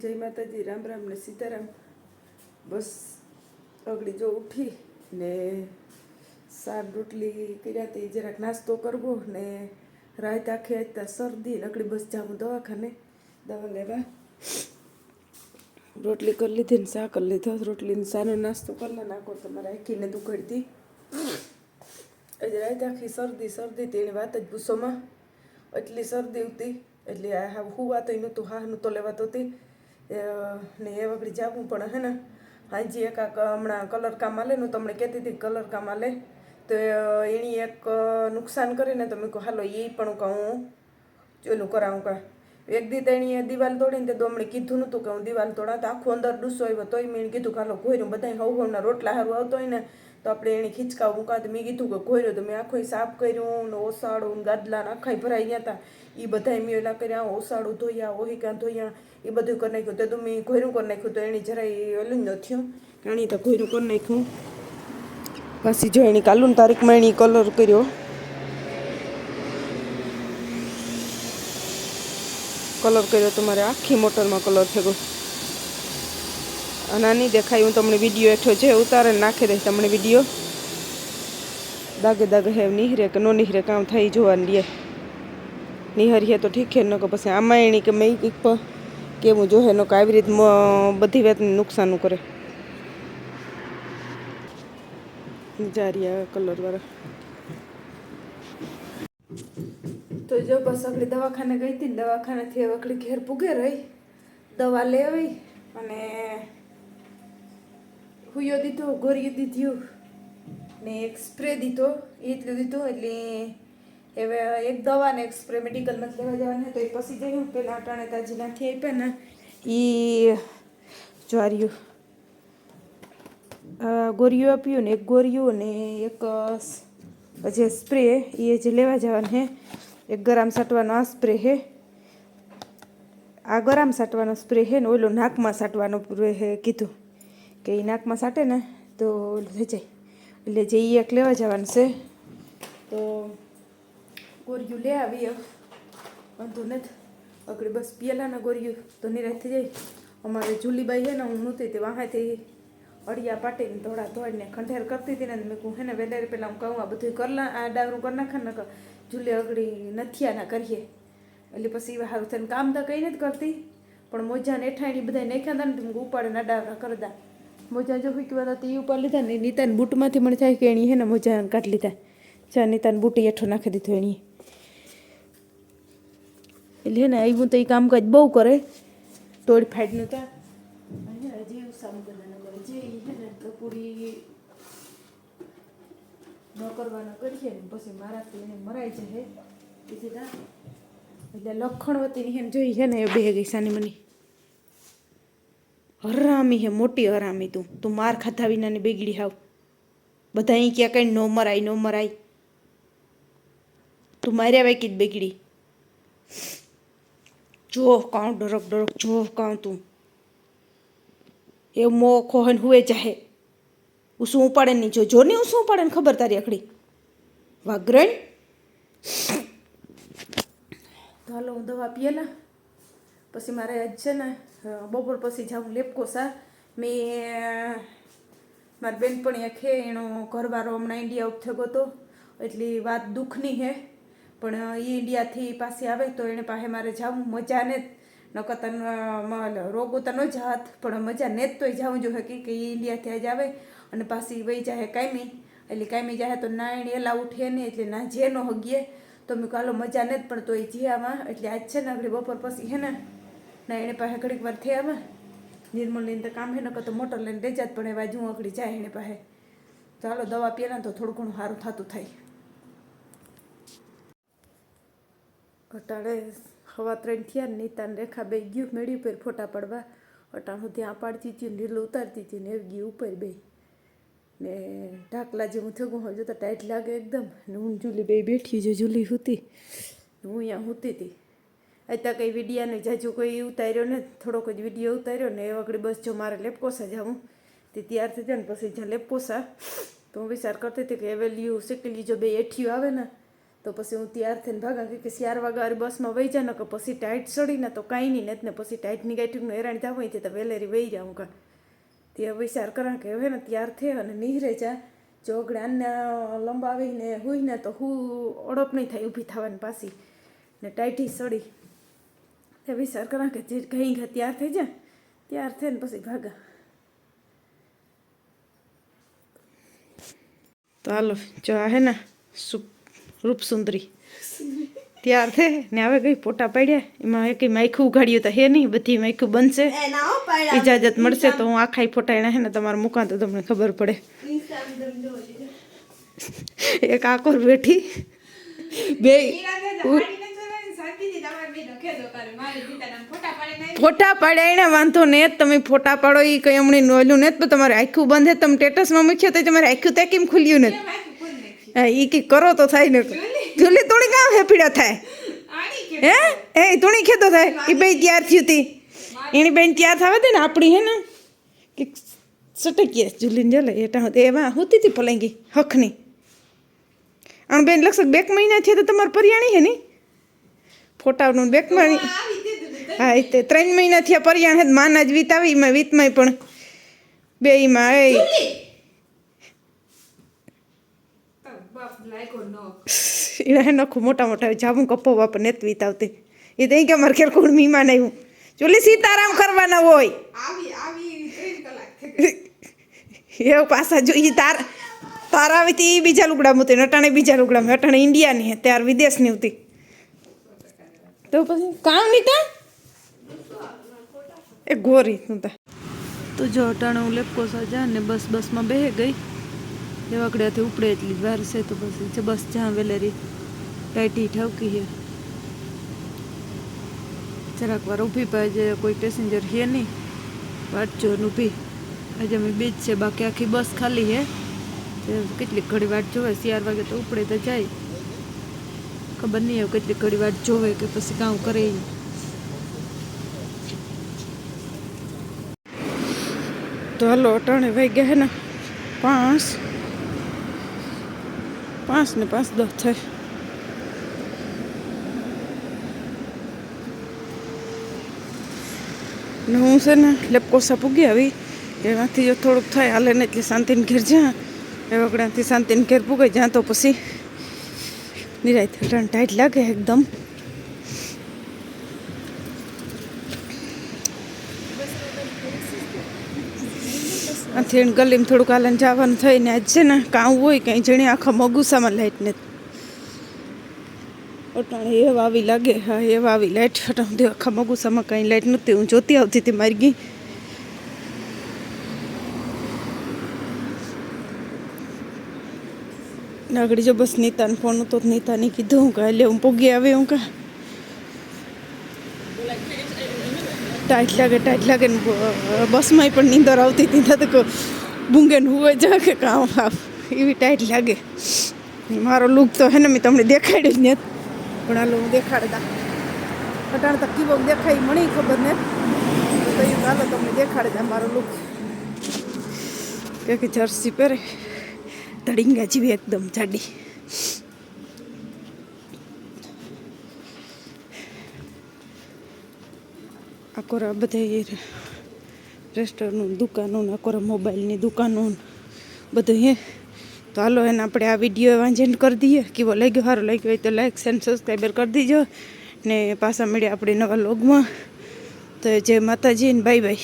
જય માતાજી, રામ રામ ને સીતારામ. બસ અગડી જો ઉઠી ને શાક રોટલી કર્યા તે, જરાક નાસ્તો કરવો ને રાત આખી આજતા શરદી ને અગડી બસ જાઉં દવાખાને. દવા લેવા. રોટલી કરી લીધી ને શાક કરી લીધો. રોટલીને સાનો નાસ્તો કરી નાખો તમારે આખીને દુખડતી. આજે રાત આખી શરદી શરદી તેની વાત જ ભૂસોમાં એટલી શરદી હતી એટલે આ હા વાત નહોતું, હા નહોતો લેવાતો હતી ને એ વખતે જવું પણ હે ને. હાજી એક આ હમણાં કલર કામ આલે હું તમને કહેતી હતી કલર કામ આલે તો એણી એક નુકસાન કરીને તો મેં કહું, હાલો એ પણ કહું ઓલું કરાવું કા એક દી તેણીએ દિવાલ તોડીને તે દોમણે કીધું નહોતું કે હું દિવાલ તોડા તો આખું અંદર ડૂસો આવ્યો તોય મેં કીધું કે, હાલો ઘોર્યું બધા હવ હવના રોટલા હારું આવતો હોય ને. તો આપણે એને ખીચકા મૂકા તો મેં કીધું કે ઘોર્યો તો મેં આખો સાફ કર્યું ને ઓસાડું ને ગાદલા આખા ભરાઈ ગયા હતા એ બધા મેં એલા કર્યા ઓસાડું ધોયા, ઓહિકા ધોયા એ બધું કરી નાખ્યું. તો મેં ઘોર્યું કરી નાખ્યું તો એની જરાય ઓલું ન થયું. એની તો ઘોર્યું કરી નાખ્યું. પાછી જો એની કાલુની તારીખમાં એની કલર કર્યો. કલર કર્યો તો મારે આખી મોટરમાં કલર થયો. અને નહીં દેખાય, હું તમને વીડિયો હેઠો જે ઉતારે નાખી દઈશ, તમને વીડિયો દાગે દાગે હે, નિહરે કે નો નિહરે કામ થઈ જોવાની લે નિહરીએ તો ઠીક છે ન કે પછી આમાં એની કે મેં કંઈક કેવું જોહે ન કે આવી રીત બધી વાતને નુકસાન કરે. જારિયા કલરવાળા તો જો બસ આપણે દવાખાને ગઈ હતી દવાખાનેથી હવે ઘેર પૂગે રહી. દવા લેવી અને હુયો દીધો ગોરીઓ દીધ્યું ને એક સ્પ્રે દીધો એ જ દીધું, એટલે હવે એક દવા ને એક સ્પ્રે મેડિકલમાં લેવા જવાના તો એ પસી જયું પેલા અટાણે તાજી નાખી આપ્યા ને એ જ્વાર્યું ગોરીઓ આપ્યું ને એક ગોરીયું ને એક જે સ્પ્રે એ જે લેવા જવાનું હે એક ગરમ સાટવાનો આ સ્પ્રે હે આ ગરમ સાટવાનો સ્પ્રે હે ને ઓલો નાકમાં સાટવાનો હે કીધું. કે એ નાકમાં સાટે ને, તો થઈ જાય. એટલે જે એક લેવા જવાનું છે, તો ગોરિયું લે આવી વાંધો નથી. અગડી બસ પેલાના ગોરિયું તો નિરાશ થઈ જાય. અમારે જુલીબાઈ છે ને, હું નહોતી તે વાંહાથી અડિયા પાટીને ધોળા ધોળીને ખંડેર કરતી હતી ને મેં કહું હે ને, વેલેર પહેલાં હું કહું, આ બધું કરલા આ ડાવરું કરી નાખે ને જુલી અગડી નથી આના કરીએ. એટલે પછી સારું થઈને કામ તો કંઈ નથી કરતી, પણ મોજાને એઠાણી બધા નાખ્યા હતા ને, તો ઉપાડે ના ડાવરા કરતા મોજા જો ફીકવા હતા તે ઉપર લીધા ને નીતાને બૂટમાંથી મને થાય કે એની હે ને મોજા કાઢી લીધા. ચા નીતાને બૂટી હેઠો નાખી દીધો એની એટલે હે ને આવ્યું તો એ કામકાજ બહુ કરે. તોડ ફાડનું તા. અને હે જે હે ને તો પૂરી ન કરવાના કરીએ ને પછી મારાથી એને મરાઈ જાય. બીજી તા. એટલે લખણવતીની હેમ જોઈ છે ને એ બે ગઈ સાની મની. હરામી હે, મોટી હરામી તું. તું માર ખાધા વિનાની બેગડી હાવ. બધા અહીં ક્યાં કઈ નો મરાય નો મરાય. તું માર્યા વાય જ બેગડી. જો કાઉ ડરક ડરક જો કાઉ તું. એ મો ખોહન હુએ ચાહે હું શું ઉપાડે નહીં જો જો ને હું શું ઉપાડે ને ખબર તારી અખડી વાઘરણ ચાલો હું દવા પીએલા પછી મારે આજ છે ને બપોર પછી જાઉં લેપકોસા મેં, મારી બેનપણી ખે એનો ઘરવાળો હમણાં ઇન્ડિયા ઉપ થયો હતો, એટલી વાત દુઃખની હે. પણ એ ઇન્ડિયાથી પાછી આવે તો એને પાસે મારે જાવું. મજા ને નકર તને રોગો તો ન જાત પણ મજા ને જ તોય જાવું જોઈએ કે કે એ ઇન્ડિયાથી આજ આવે અને પાછી વહી જાય કાયમી. એટલે કાયમી જાય તો ના એને એલા ઉઠે ને, એટલે ના જે ન હગીએ. તો મેં કાલો મજા ને જ પણ તોય જે આમાં એટલે આજ છે ને, આપણે બપોર પછી હે ને ના એને પાસે ઘડીક વાર થયા નિર્મલની નિર્મલ તો કામ હે, નકર તો મોટર લઈને લઈ જાત, પણ એ બાજુ અકડી જાય એને પાસે. ચાલો દવા પહેલાં તો થોડું ઘણું સારું થતું થાય. અટાણે હવા ત્રણ થયા ને નીતાને રેખા બે ગયું મેળી ઉપર ફોટા પડવા. અટાણ હું ત્યાં પાડતી હતી નીલું ઉતારતી હતી ને એવી ગઈ ઉપર બે ને ઢાકલા જેવું થયું હોય જોતા ટાઈટ લાગે એકદમ. ને હું જુલી બે બેઠી જો જુલી હતી. હું અહીંયા હોતી હતી. અત્યારે કંઈ વિડીયાને જાજુ કોઈ ઉતાર્યો ને થોડોક જ વીડિયો ઉતાર્યો ને એ વખતે બસ જો મારે લેપકોસા જાઉં. તે તૈયાર થઈ જાય ને પછી જ્યાં લેપકોસા, તો હું વિચાર કરતી હતી કે એવેલ્યુ શીખેલી જો બે એઠિયું આવે ને, તો પછી હું તૈયાર થઈને ભાગા. કે ચાર વાગ્યા બસમાં વહી જાય ને કે પછી ટાઈટ ચડીને તો કાંઈ નહીં નથી ને પછી ટાઈટની ગાઈટનું હેરાન થવા હોય તો વેલેરી વહી જાઉં કા તે વિચાર કરા કે હવે ને તૈયાર થઈ અને નીહરે જા. જો જ્ઞાનને લંબાવીને હોય ને તો હું ઓળપ નહીં થાય ઊભી થવાની પાછી. ને ટાઈટી સડી. તે વિચાર કરા કે જે ઘઈ ઘા તૈયાર થઈ જાય તૈયાર થઈને પછી ભાગા. તો હાલો જો આ હે ને સુ રૂપસુંદરી. તૈયાર થે ને હવે ગઈ ફોટા પાડ્યા એમાં એક માયખું ઉઘાડ્યું તો હે નહીં બધી માયખું બનશે. ઇજાજત મળશે તો હું આખા ફોટા એના હે ને તમારે મૂકા તો તમને ખબર પડે. છે. એક આકોર બેઠી. બે ફોટા પાડ્યા એને વાંધો ને તમે ફોટા પાડો એ કઈ હમણાં નોલ્યું ને તો તમારે આખું બંધ તમે સ્ટેટસમાં મૂક્યો તો તમારે આખું તે કેમ ખુલ્યું ને એ કી કરો તો થાય ને. જુલી તોડી કામ હેપીડા થાય? હે? એ તોણી ખેતો થાય? એ બે ત્યાર થયું હતી એની બેન ત્યાર થાવે તે ને આપણી હે ને કે સટકીએ ઝૂલીને જલે. એટા એમાં હોતી હતી પલંગી હખની. અને બેન લગભગ બે મહિના છે તો તમારે પરિયાણી હે ને? ફોટાનું બેક મહિના હા એ તે ત્રણ મહિના થયા પરિયાણ હે માના જ વીતાવી એમાં વીતમાં પણ બે માં એ એના હે નખું મોટા મોટા જામું કપ્પો બાપ નેત વીતાવતી. એ તો કે અમારે ખેર કોણ મીમાન આવ્યું ચોલી સીતારામ કરવાના હોય. એવું પાછા જોઈએ તાર તારા આવી બીજા લુગડા મૂતી અટાણે બીજા લુગડા અટાણે ઇન્ડિયાની હે ત્યાર વિદેશની હતી. તો પછી કામ નહીં એ ગોરી તું તા જો અટાણે હું લેપકો સજા ને બસ બસમાં બેહે ગઈ. એ ઉપડે એટલી જ વાર છે તો પછી છે બસ જ્યાં વેલેરી ટાઈટી ઠવકી હે જરાક વાર ઊભી પાય જે કોઈ પેસેન્જર હે નહીં વાટજો ને ઊભી. આજે અમે બીજ છે, બાકી આખી બસ ખાલી છે. કેટલીક ઘડી વાટ જોવે ચાર વાગે તો ઉપડે તો જાય. ખબર નહીં એવું કેટલી ઘડી વાર જોવે કે પછી કામ કરે તો હાલો, અટાણે વાઈ ગયા ને? પાંચ. પાંચ ને પાંચ દસ થાય. ને હું છે ને, લેપકોસા પૂગી આવી. એમાંથી જો થોડુંક થાય, હાલે ને એટલે શાંતિને ઘેર જ્યાં એ વગડાથી શાંતિને ઘેર પૂગે જ્યાં તો પછી. નિરાય થટાણ ટાઈટ લાગે એકદમ. આથી ગલીમાં થોડુંક હાલન જવાનું થઈને આજ છે ને કામ હોય કંઈ જણી આખા મગુસામાં લાઈટ ને. અટાણે એ વાવી લાગે, હા એ વાવી લાઈટ. અટાણે આખા મગુસામાં કંઈ લાઈટ નહોતી, હું જોતી આવતી હતી મારી ગઈ. નાગડી જો બસ નીતાને ફોન હતો નીતાને કીધું, હું કાલે હું પોગી આવી, હું કા. ટાઈટ લાગે ટાઈટ લાગે ને બ- બસમાંય પણ નીંદર આવતી હતી તો કે બુંગે ને હુવે જા, કે કામ આવ. એવી ટાઈટ લાગે. મારો લુક તો હે ને મેં તમને દેખાડ્યું જ ને પણ હાલો હું દેખાડતા. અટાણ તો કીવો દેખાય, મને ખબર ને તો એ હાલો તમને દેખાડતા મારો લુક કે જર્સી પહેરે. ધડીંગા જેવી એકદમ જાડી. આકોરા બધા રેસ્ટોરન્ટ દુકાનો ને આકોરા મોબાઈલની દુકાનો બધું હે. તો હાલો એને આપણે આ વીડિયો વાંચન કરી દઈએ. કેવો લાગ્યો? સારો લાગ્યો હોય તો લાઈક એન્ડ સબસ્ક્રાઈબર કરી દીજો. ને પાછા મળ્યા આપણે નવા લોગમાં તો જય માતાજી ને બાય બાય